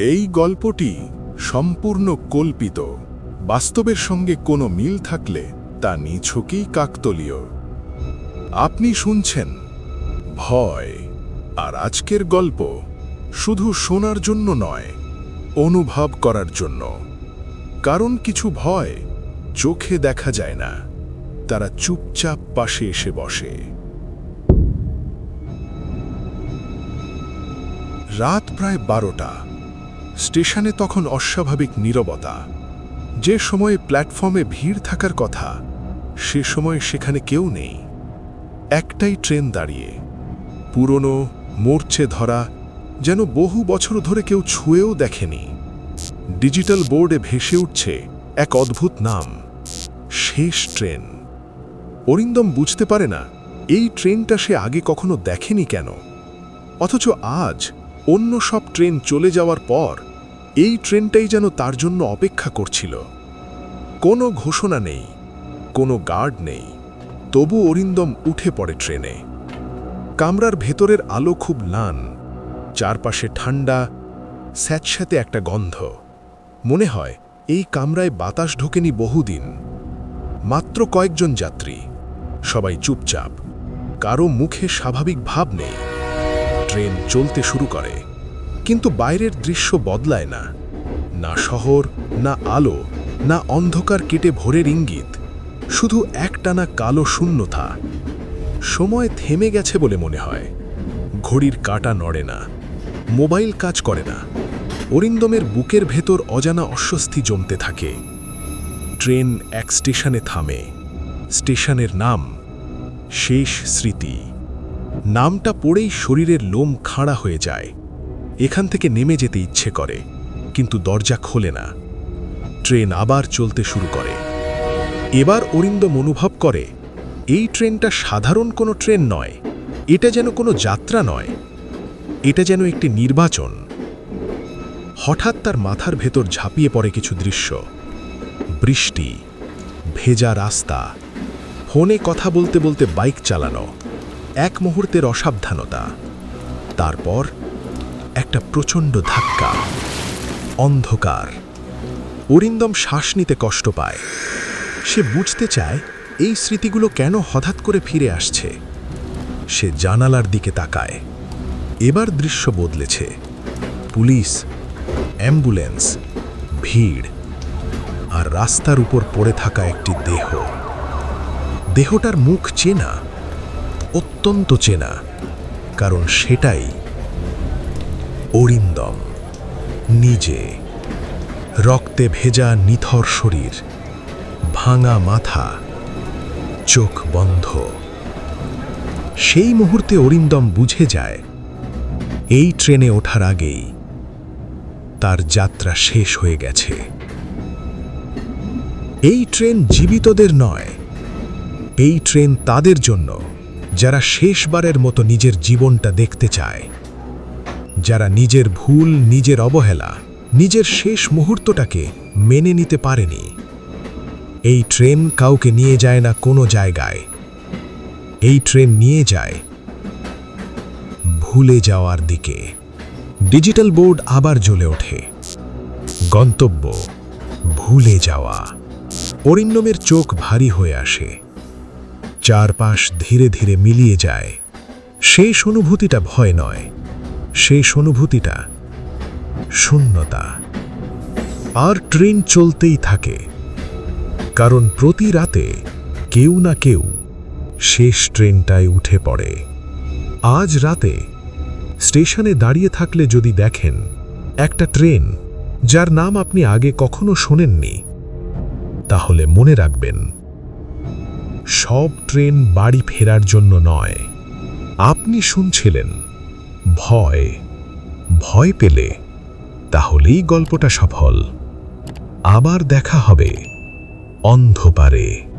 এই গল্পটি সম্পূর্ণ কল্পিত। বাস্তবের সঙ্গে কোনো মিল থাকলে তা নিছকই কাকতলীয়। আপনি শুনছেন ভয়। আর আজকের গল্প শুধু শোনার জন্য নয়, অনুভব করার জন্য। কারণ কিছু ভয় চোখে দেখা যায় না, তারা চুপচাপ পাশে এসে বসে। রাত প্রায় বারোটা। স্টেশনে তখন অস্বাভাবিক নীরবতা। যে সময়ে প্ল্যাটফর্মে ভিড় থাকার কথা, সে সময় সেখানে কেউ নেই। একটাই ট্রেন দাঁড়িয়ে। পুরনো, মোর্চে ধরা, যেন বহু বছর ধরে কেউ ছুঁয়েও দেখেনি। ডিজিটাল বোর্ডে ভেসে উঠছে এক অদ্ভুত নাম, শেষ ট্রেন। অরিন্দম বুঝতে পারে না, এই ট্রেনটা সে আগে কখনো দেখেনি কেন? অথচ আজ অন্য সব ট্রেন চলে যাওয়ার পর এই ট্রেনটাই যেন তার জন্য অপেক্ষা করছিল। কোনো ঘোষণা নেই, কোনো গার্ড নেই, তবু অরিন্দম উঠে পড়ে ট্রেনে। কামরার ভেতরের আলো খুব লান, চারপাশে ঠান্ডা স্যাঁতস্যাঁতে একটা গন্ধ। মনে হয় এই কামরায় বাতাস ঢোকেনি বহুদিন। মাত্র কয়েকজন যাত্রী, সবাই চুপচাপ, কারও মুখে স্বাভাবিক ভাব নেই। ট্রেন চলতে শুরু করে। কিন্তু বাইরের দৃশ্য বদলায় না। না শহর, না আলো, না অন্ধকার কেটে ভোরের ইঙ্গিত। শুধু একটানা কালো শূন্যতা। সময় থেমে গেছে বলে মনে হয়। ঘড়ির কাটা নড়ে না। মোবাইল কাজ করে না। অরিন্দমের বুকের ভেতর অজানা অস্বস্তি জমতে থাকে। ট্রেন এক স্টেশনে থামে। স্টেশনের নাম শেষ স্মৃতি। নামটা পড়েই শরীরের লোম খাড়া হয়ে যায়। এখান থেকে নেমে যেতে ইচ্ছে করে, কিন্তু দরজা খোলে না। ট্রেন আবার চলতে শুরু করে। এবার অরিন্দম অনুভব করে, এই ট্রেনটা সাধারণ কোনো ট্রেন নয়, এটা যেন কোনো যাত্রা নয়, এটা যেন একটি নির্বাচন। হঠাৎ তার মাথার ভেতর ঝাঁপিয়ে পড়ে কিছু দৃশ্য। বৃষ্টি, ভেজা রাস্তা, ফোনে কথা বলতে বলতে বাইক চালানো, এক মুহূর্তের অসাবধানতা। তারপর একটা প্রচণ্ড ধাক্কা। অন্ধকার। অরিন্দম শ্বাস নিতে কষ্ট পায়। সে বুঝতে চায়, এই স্মৃতিগুলো কেন হঠাৎ করে ফিরে আসছে? সে জানালার দিকে তাকায়। এবার দৃশ্য বদলেছে। পুলিশ, অ্যাম্বুলেন্স, ভিড় আর রাস্তার উপর পড়ে থাকা একটি দেহ। দেহটার মুখ চেনা, অত্যন্ত চেনা, কারণ সেটাই অরিন্দম, নিজে। রক্তে ভেজা নিথর শরীর, ভাঙা মাথা, চোখ বন্ধ। সেই মুহূর্তে অরিন্দম বুঝে যায়, এই ট্রেনে ওঠার আগেই তার যাত্রা শেষ হয়ে গেছে। এই ট্রেন জীবিতদের নয়, এই ট্রেন তাদের জন্য, যারা শেষবারের মতো নিজের জীবনটা দেখতে চায়। যারা নিজের ভুল, নিজের অবহেলা, নিজের শেষ মুহূর্তটাকে মেনে নিতে পারেনি। এই ট্রেন কাউকে নিয়ে যায় না কোনো জায়গায়। এই ট্রেন নিয়ে যায় ভুলে যাওয়ার দিকে। ডিজিটাল বোর্ড আবার জ্বলে ওঠে। গন্তব্য ভুলে যাওয়া। অরিন্দমের চোখ ভারী হয়ে আসে। চারপাশ ধীরে ধীরে মিলিয়ে যায়। সেই অনুভূতিটা ভয় নয়। সেই অনুভূতিটা। শূন্যতা। আর ট্রেন চলতেই থাকে। কারণ প্রতি রাতে কেউ না কেউ শেষ ট্রেনটায় উঠে পড়ে। আজ রাতে স্টেশনে দাঁড়িয়ে থাকলে যদি দেখেন, একটা ট্রেন যার নাম আপনি আগে কখনো শোনেননি, তাহলে মনে রাখবেন, সব ট্রেন বাড়ি ফেরার জন্য নয়। আপনি শুনছিলেন ভয় ভয় পেলে তাহলেই গল্পটা সফল। আবার দেখা হবে অন্ধকারে।